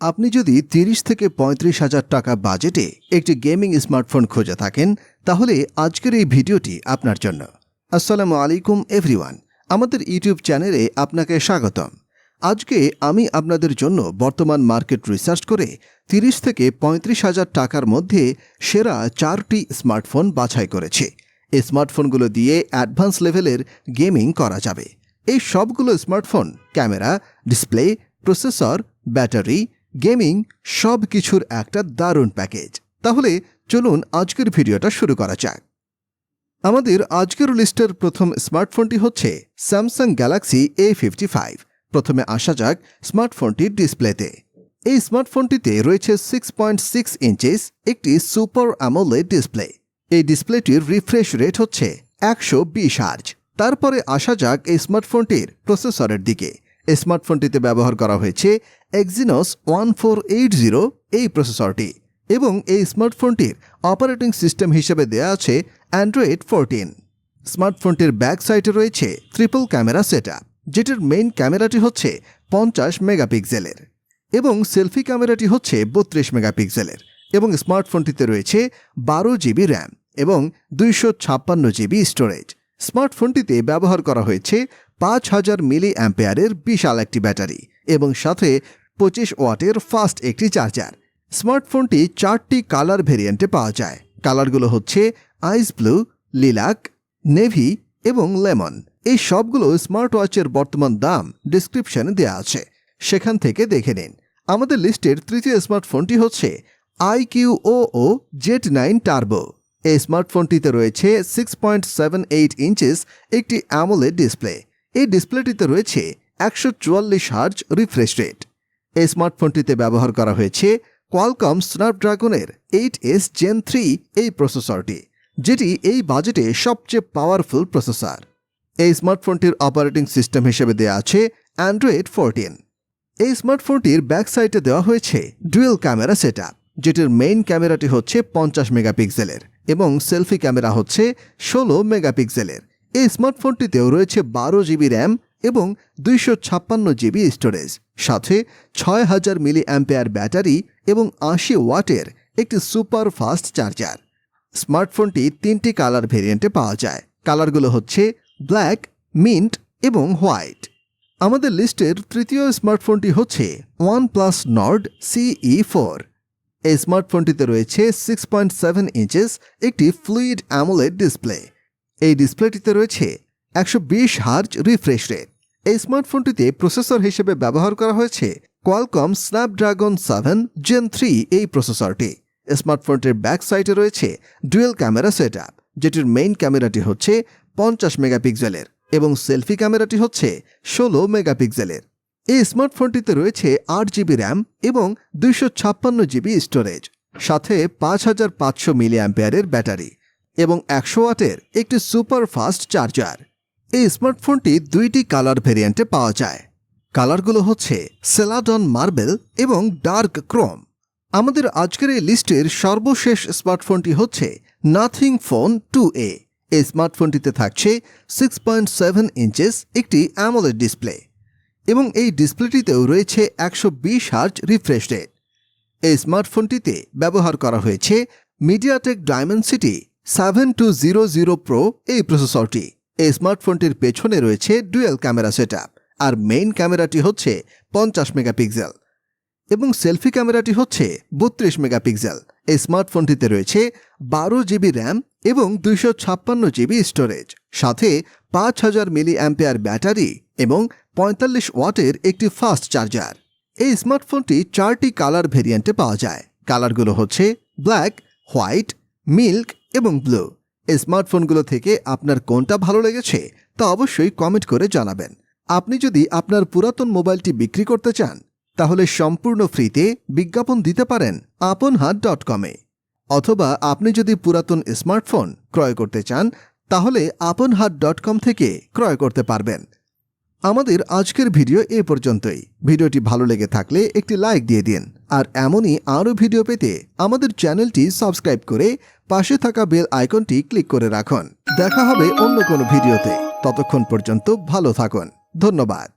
আপনি যদি তিরিশ থেকে পঁয়ত্রিশ হাজার টাকা বাজেটে একটি গেমিং স্মার্টফোন খুঁজে থাকেন, তাহলে আজকের এই ভিডিওটি আপনার জন্য। আসসালামু আলাইকুম, এভরিওয়ান। আমাদের ইউটিউব চ্যানেলে আপনাকে স্বাগতম। আজকে আমি আপনাদের জন্য বর্তমান মার্কেট রিসার্চ করে তিরিশ থেকে পঁয়ত্রিশ হাজার টাকার মধ্যে সেরা চারটি স্মার্টফোন বাছাই করেছি। এই স্মার্টফোনগুলো দিয়ে অ্যাডভান্স লেভেলের গেমিং করা যাবে। এই সবগুলো smartphone, camera, display, processor, battery gaming সব কিছুর একটা দারুণ প্যাকেজ। তাহলে চলুন আজকের ভিডিওটা শুরু করা যাক। আমাদের আজকের লিস্টের প্রথম স্মার্টফোনটি হচ্ছে Samsung Galaxy A fifty five প্রথমে আসা যাক স্মার্টফোনটির ডিসপ্লেতে। এই স্মার্টফোনটিতে রয়েছে সিক্স পয়েন্ট সিক্স ইঞ্চেস একটি সুপার অ্যামোলেড ডিসপ্লে। এই ডিসপ্লেটির রিফ্রেশ রেট হচ্ছে একশো বিশ আর্জ তারপরে আসা যাক এই স্মার্টফোনটির প্রসেসরের দিকে। স্মার্টফোনটিতে ব্যবহার করা হয়েছে Exynos one four eight zero এই প্রসেসরটি এবং এই স্মার্টফোনটির অপারেটিং সিস্টেম হিসেবে দেয়া আছে অ্যান্ড্রয়েড ফোরটিন স্মার্টফোনটির ব্যাক সাইডে রয়েছে ট্রিপল ক্যামেরা সেট যেটির মেইন ক্যামেরাটি হচ্ছে পঞ্চাশ মেগাপিক্সেলের এবং সেলফি ক্যামেরাটি হচ্ছে বত্রিশ মেগাপিক্সেলের এবং স্মার্টফোনটিতে রয়েছে বারো জিবি র্যাম এবং দুইশো ছাপ্পান্ন জিবি স্টোরেজ। স্মার্টফোনটিতে ব্যবহার করা হয়েছে পাঁচ হাজার মিলি অ্যাম্পেয়ারের বিশাল একটি ব্যাটারি এবং সাথে পঁচিশ ওয়াটের ফাস্ট একটি চার্জার। স্মার্টফোনটি চারটি কালার ভেরিয়েন্টে পাওয়া যায়। কালারগুলো হচ্ছে আইস ব্লু, লিলাক, নেভি এবং লেমন। এই সবগুলো স্মার্ট ওয়াচের বর্তমান দাম ডিসক্রিপশনে দেওয়া আছে। সেখান থেকে দেখে নিন। আমাদের লিস্টের তৃতীয় স্মার্টফোনটি হচ্ছে I Q O O Z nine turbo. এই স্মার্টফোনটিতে রয়েছে six point seven eight inches একটি অ্যামোলেড ডিসপ্লে। এই ডিসপ্লেটিতে রয়েছে একশো চুয়াল্লিশ হার্জ রিফ্রেশ রেট। এই স্মার্টফোনটিতে ব্যবহার করা হয়েছে কোয়ালকম স্ন্যাপড্রাগনের এইট এস জেন থ্রি এই প্রসেসরটি, যেটি এই বাজেটে সবচেয়ে পাওয়ারফুল প্রসেসর। এই স্মার্টফোনটির অপারেটিং সিস্টেম হিসেবে দেওয়া আছে অ্যান্ড্রয়েড ফোরটিন এই স্মার্টফোনটির ব্যাক সাইডে দেওয়া হয়েছে ডুয়েল ক্যামেরা সেট যেটির মেইন ক্যামেরাটি হচ্ছে পঞ্চাশ মেগাপিক্সেলের এবং সেলফি ক্যামেরা হচ্ছে ষোলো মেগাপিক্সেলের। এই স্মার্টফোনটিতেও রয়েছে বারো জিবি র্যাম এবং দুইশো ছাপ্পান্ন জিবি স্টোরেজ, সাথে ছয় হাজার মিলি অ্যাম্পেয়ার ব্যাটারি এবং আশি ওয়াটের একটি সুপার ফাস্ট চার্জার। স্মার্টফোনটি তিনটি কালার ভেরিয়েন্টে পাওয়া যায়। কালারগুলো হচ্ছে ব্ল্যাক, মিন্ট এবং হোয়াইট। আমাদের লিস্টের তৃতীয় স্মার্টফোনটি হচ্ছে OnePlus Nord CE four এই স্মার্টফোনটিতে রয়েছে সিক্স পয়েন্ট সেভেন ইঞ্চেস একটি ফ্লুইড অ্যামোলেড ডিসপ্লে এই ডিসপ্লেটিতে রয়েছে একশো বিশ হার্জ রিফ্রেশ রেট। এই স্মার্টফোনটিতে প্রসেসর হিসেবে ব্যবহার করা হয়েছে Qualcomm Snapdragon seven gen three এই প্রসেসরটি। স্মার্টফোনটির ব্যাক সাইডে রয়েছে ডুয়েল ক্যামেরা সেট যেটির মেইন ক্যামেরাটি হচ্ছে পঞ্চাশ মেগাপিক্সেলের এবং সেলফি ক্যামেরাটি হচ্ছে ষোলো মেগাপিক্সেলের। এই স্মার্টফোনটিতে রয়েছে আট জিবি র্যাম এবং দুইশো ছাপ্পান্ন জিবি স্টোরেজ, সাথে পাঁচ হাজার পাঁচশো মিলি অ্যাম্পেয়ারের ব্যাটারি। এবং একশো ওয়াটের একটি সুপার ফাস্ট চার্জার। এই স্মার্টফোনটি দুইটি কালার ভেরিয়েন্টে পাওয়া যায়। কালারগুলো হচ্ছে সেলাডন মার্বেল এবং ডার্ক ক্রোম। আমাদের আজকের এই লিস্টের সর্বশেষ স্মার্টফোনটি হচ্ছে নাথিং ফোন টু এ। এই স্মার্টফোনটিতে থাকছে সিক্স পয়েন্ট সেভেন ইঞ্চেস একটি অ্যামোলেড ডিসপ্লে এবং এই ডিসপ্লেটিতেও রয়েছে একশো বিশ হার্জ রিফ্রেশ রেট। এই স্মার্টফোনটিতে ব্যবহার করা হয়েছে MediaTek Dimensity seven two zero zero pro এই প্রসেসরটি এই স্মার্টফোনটির পেছনে রয়েছে ডুয়েল ক্যামেরা সেট আর মেইন ক্যামেরাটি হচ্ছে পঞ্চাশ মেগাপিক্সেল এবং সেলফি ক্যামেরাটি হচ্ছে বত্রিশ মেগাপিক্সেল এই স্মার্টফোনটিতে রয়েছে বারো জিবি র্যাম এবং দুইশো ছাপ্পান্ন জিবি স্টোরেজ সাথে পাঁচ হাজার মিলি অ্যাম্পেয়ার ব্যাটারি এবং পঁয়তাল্লিশ ওয়াটের একটি ফাস্ট চার্জার এই স্মার্টফোনটি চারটি কালার ভেরিয়েন্টে পাওয়া যায়। কালারগুলো হচ্ছে ব্ল্যাক হোয়াইট মিল্ক এবং ব্লু, এই স্মার্টফোনগুলো থেকে আপনার কোনটা ভালো লেগেছে তা অবশ্যই কমেন্ট করে জানাবেন। আপনি যদি আপনার পুরাতন মোবাইলটি বিক্রি করতে চান, তাহলে সম্পূর্ণ ফ্রিতে বিজ্ঞাপন দিতে পারেন আপন হাট ডট কমে অথবা আপনি যদি পুরাতন স্মার্টফোন ক্রয় করতে চান, তাহলে আপন হাট ডট কম থেকে ক্রয় করতে পারবেন। আমাদের আজকের ভিডিও এ পর্যন্তই। ভিডিওটি ভালো লেগে থাকলে একটি লাইক দিয়ে দিন। আর এমনই আরও ভিডিও পেতে আমাদের চ্যানেলটি সাবস্ক্রাইব করে পাশে থাকা বেল আইকনটি ক্লিক করে রাখুন। দেখা হবে অন্য কোনো ভিডিওতে। ততক্ষণ পর্যন্ত ভালো থাকুন। ধন্যবাদ।